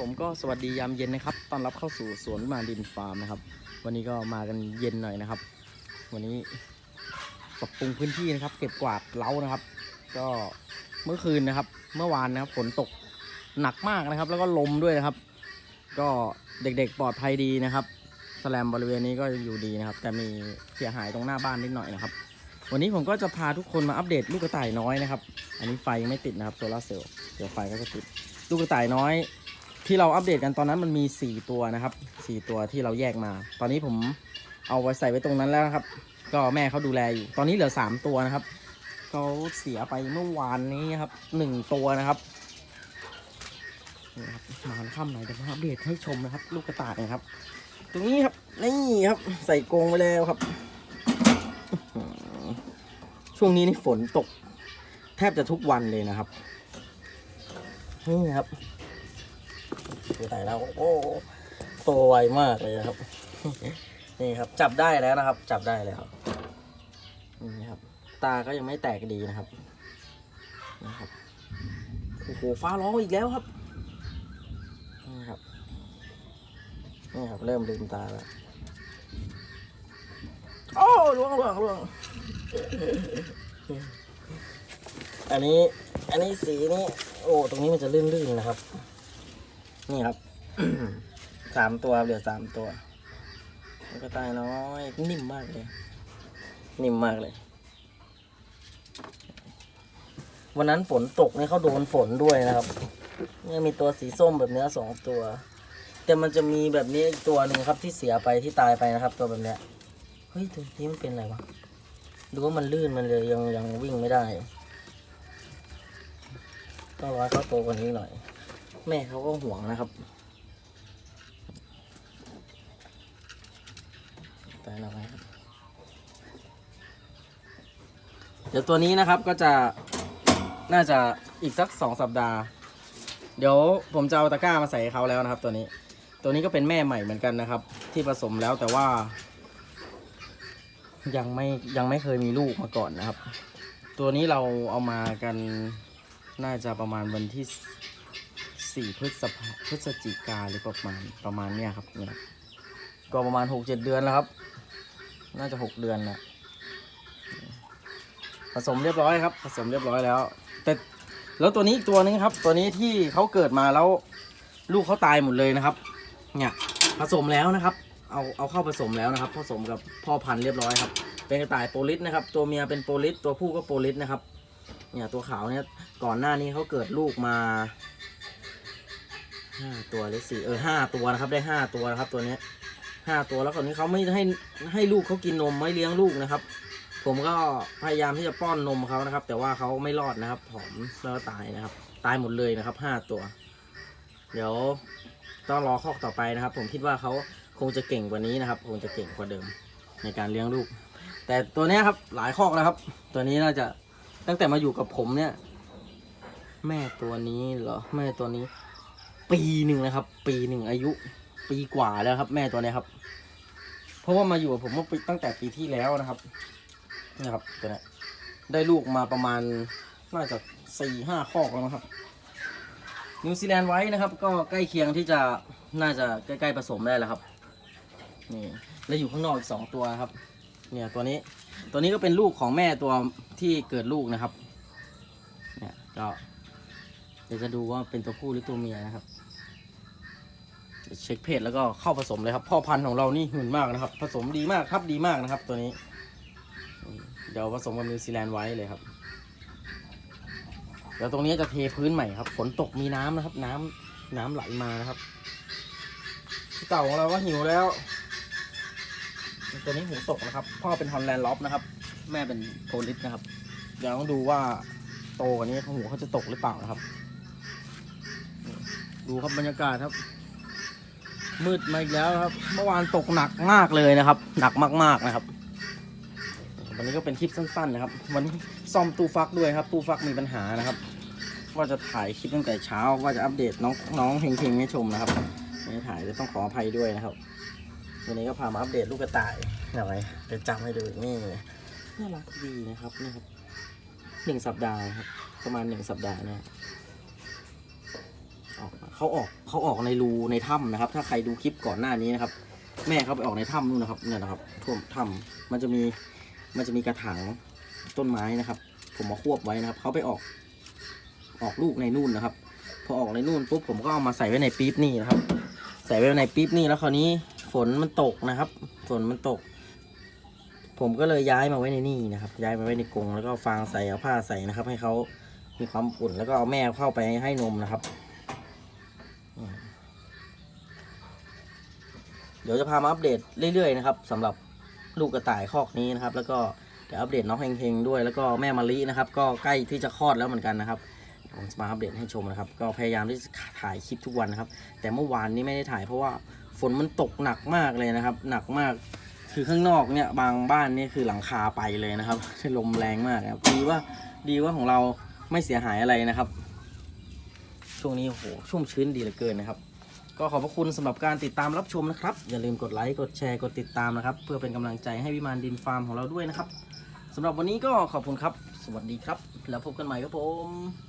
ผมก็สวัสดียามเย็นนะครับต้อนรับเข้าสู่สวนมาดินฟาร์มนะครับ วันนี้ก็มากันเย็นหน่อยนะครับ วันนี้ปรับปรุงพื้นที่นะครับ เก็บกวาดเล้านะครับ ก็เมื่อคืนนะครับ เมื่อวานนะครับฝนตกหนักมากนะครับ แล้วก็ลมด้วยนะครับ ก็เด็กๆปลอดภัยดีนะครับสแลมบริเวณนี้ก็อยู่ดีนะครับ แต่มีเสียหายตรงหน้าบ้านนิดหน่อยนะครับ วันนี้ผมก็จะพาทุกคนมาอัปเดตลูกกระต่ายน้อยนะครับ อันนี้ไฟยังไม่ติดนะครับโซลาร์เซลล์เดี๋ยวไฟก็จะติดลูกกระต่ายน้อย ที่เราอัปเดตกันตอนนั้นมันมี 4 ตัวนะครับ 4 ตัวที่เราแยกมา ตอนนี้ผมเอาไว้ใส่ไว้ตรงนั้นแล้วนะครับ ก็แม่เขาดูแลอยู่ ตอนนี้เหลือ 3 ตัวนะครับเขาเสียไปเมื่อวานนี้ครับหนึ่งตัวนะครับนี่ครับมาค่ำหน่อยเดี๋ยวมาอัปเดตให้ชมนะครับ ลูกกระต่ายนะครับ ตรงนี้ครับนี่ครับ ใส่กรงไปแล้วครับ ช่วงนี้นี่ฝนตก แทบจะทุกวันเลยนะครับนี่ครับ ดูแต่แล้วโอ้โตไวมากเลยนะครับ นี่ครับ จับได้แล้วนะครับ จับได้แล้วนี่ครับ ตาก็ยังไม่แตกดีนะครับนะครับโอ้โหฟ้าร้องอีกแล้วครับนี่ครับนี่ครับ เริ่มลืมตาแล้วโอ้ล่วงล่วงล่วงอันนี้ อันนี้สีนี้ โอ้ ตรงนี้มันจะลื่นๆนะครับ นี่ครับ สามตัวเหลือสามตัวแล้วก็ตายน้อย นิ่มมากเลย นิ่มมากเลย วันนั้นฝนตกเนี่ยเขาโดนฝนด้วยนะครับเนี่ยมีตัวสีส้มแบบเนี้ยสองตัว แต่มันจะมีแบบนี้อีกตัวหนึ่งครับที่เสียไปที่ตายไปนะครับ ตัวแบบเนี้ยเฮ้ยตัวนี้มันเป็นอะไรวะดูว่ามันลื่นมันเลยยังยังวิ่งไม่ได้ ต้องรอให้เขาโตกว่านี้หน่อย แม่เขาก็ห่วงนะครับแต่เราไว้ครับเดี๋ยวตัวนี้นะครับก็จะน่าจะอีกสักสองสัปดาห์ เดี๋ยวผมจะเอาตะกร้ามาใส่เขาแล้วนะครับ ตัวนี้ ตัวนี้ก็เป็นแม่ใหม่เหมือนกันนะครับ ที่ผสมแล้วแต่ว่า ยังไม่ยังไม่เคยมีลูกมาก่อนนะครับ ตัวนี้เราเอามากันน่าจะประมาณวันที่ พฤษภาพฤศจิกาหรือประมาณประมาณเนี้ยครับเนี่ยก็ประมาณหกเจ็ดเดือนแล้วครับ น่าจะหกเดือนนะผสมเรียบร้อยครับ ผสมเรียบร้อยแล้ว แต่แล้วตัวนี้อีกตัวนึงครับ ตัวนี้ที่เขาเกิดมาแล้วลูกเขาตายหมดเลยนะครับ เนี่ยผสมแล้วนะครับ เอาเอาเข้าผสมแล้วนะครับ ผสมกับพ่อพันธุ์เรียบร้อยครับ เป็นกระต่ายโปลิสนะครับ ตัวเมียเป็นโปลิสตัวผู้ก็โปลิสนะครับ เนี่ยตัวขาวเนี่ยก่อนหน้านี้เขาเกิดลูกมา ห้าตัวหรือสี่เออห้าตัวนะครับ ได้ห้าตัวนะครับ ตัวเนี้ยห้าตัวแล้วคราวนี้เขาไม่ให้ให้ลูกเขากินนมไม่เลี้ยงลูกนะครับ ผมก็พยายามที่จะป้อนนมเขานะครับ แต่ว่าเขาไม่รอดนะครับผอมแล้วก็ตายนะครับ ตายหมดเลยนะครับห้าตัว เดี๋ยวต้องรอข้อต่อไปนะครับ ผมคิดว่าเขาคงจะเก่งกว่านี้นะครับ คงจะเก่งกว่าเดิมในการเลี้ยงลูก แต่ตัวนี้ครับหลายคอกแล้วครับ ตัวนี้น่าจะตั้งแต่มาอยู่กับผมเนี่ย แม่ตัวนี้เหรอแม่ตัวนี้ ปีหนึ่งนะครับ ปีหนึ่งอายุ ปีกว่าแล้วครับ แม่ตัวนี้ครับ เพราะว่ามาอยู่กับผมเมื่อปีตั้งแต่ปีที่แล้วนะครับนี่ครับตัวนี้ได้ลูกมาประมาณน่าจะสี่ห้าคอกแล้วนะครับนิวซีแลนด์ไว้นะครับ ก็ใกล้เคียงที่จะน่าจะใกล้ๆผสมได้แล้วครับนี่แล้วอยู่ข้างนอกอีกสองตัวครับ เนี่ยตัวนี้ตัวนี้ก็เป็นลูกของแม่ตัวที่เกิดลูกนะครับ เนี่ยก็ เดี๋ยวจะดูว่าเป็นตัวผู้หรือตัวเมียนะครับเช็คเพศแล้วก็เข้าผสมเลยครับ พ่อพันธุ์ของเรานี่หุ่นมากนะครับ ผสมดีมากทับดีมากนะครับ ตัวนี้ เดี๋ยวผสมกับนิวซีแลนด์ไว้เลยครับ เดี๋ยวตรงนี้จะเทพื้นใหม่ครับ ฝนตกมีน้ำนะครับ น้ำน้ำไหลมานะครับเต่าของเราก็หิวแล้ว ตัวนี้หูตกนะครับ พ่อเป็นฮอลแลนด์ล็อบนะครับ แม่เป็นโพลิสนะครับ เดี๋ยวต้องดูว่าโตกว่านี้หูเขาจะตกหรือเปล่านะครับ ดูครับบรรยากาศครับ มืดมาอีกแล้วครับ เมื่อวานตกหนักมากเลยนะครับ หนักมากๆนะครับ วันนี้ก็เป็นคลิปสั้นๆนะครับ วันนี้ซ่อมตู้ฟักด้วยครับ ตู้ฟักมีปัญหานะครับ ว่าจะถ่ายคลิปตั้งแต่เช้า ว่าจะอัปเดตน้องน้องเฮงๆให้ชมนะครับไม่ได้ถ่ายเลยต้องขออภัยด้วยนะครับ วันนี้ก็พามาอัปเดตลูกกระต่ายหน่อยเดี๋ยวจำให้ดูนี่น่ารักดีนะครับนี่ครับหนึ่งสัปดาห์ครับประมาณหนึ่งสัปดาห์เนี่ย ออกเขาออกเขาออกในรูในถ้ำนะครับ ถ้าใครดูคลิปก่อนหน้านี้นะครับ แม่เขาไปออกในถ้ำนู่นนะครับเนี่ยนะครับท่วมถ้ำมันจะมีมันจะมีกระถางต้นไม้นะครับ ผมมาควบไว้นะครับเขาไปออกออกลูกในนู่นนะครับ พอออกในนู่นปุ๊บผมก็เอามาใส่ไว้ในปี๊บนี่นะครับ ใส่ไว้ในปี๊บนี่แล้วคราวนี้ฝนมันตกนะครับ ฝนมันตก ผมก็เลยย้ายมาไว้ในนี่นะครับ ย้ายมาไว้ในกรงแล้วก็ฟางใส่เอาผ้าใส่นะครับ ให้เขามีความอุ่นแล้วก็เอาแม่เข้าไปให้นมนะครับ เดี๋ยวจะพามาอัปเดตเรื่อยๆนะครับสำหรับลูกกระต่ายคอกนี้นะครับ แล้วก็เดี๋ยวอัปเดตน้องเฮงๆด้วย แล้วก็แม่มะลินะครับ ก็ใกล้ที่จะคลอดแล้วเหมือนกันนะครับผมจะมาอัปเดตให้ชมนะครับ ก็พยายามที่จะถ่ายคลิปทุกวันนะครับ แต่เมื่อวานนี้ไม่ได้ถ่ายเพราะว่าฝนมันตกหนักมากเลยนะครับ หนักมากคือข้างนอกเนี่ยบางบ้านนี่คือหลังคาไปเลยนะครับลมแรงมากครับดีว่าดีว่าของเราไม่เสียหายอะไรนะครับ ช่วงนี้โอ้โหชุ่มชื้นดีเหลือเกินนะครับ ก็ขอบพระคุณสำหรับการติดตามรับชมนะครับ อย่าลืมกดไลค์กดแชร์กดติดตามนะครับ เพื่อเป็นกำลังใจให้วิมานดินฟาร์มของเราด้วยนะครับสำหรับวันนี้ก็ขอบคุณครับ สวัสดีครับ แล้วพบกันใหม่ครับผม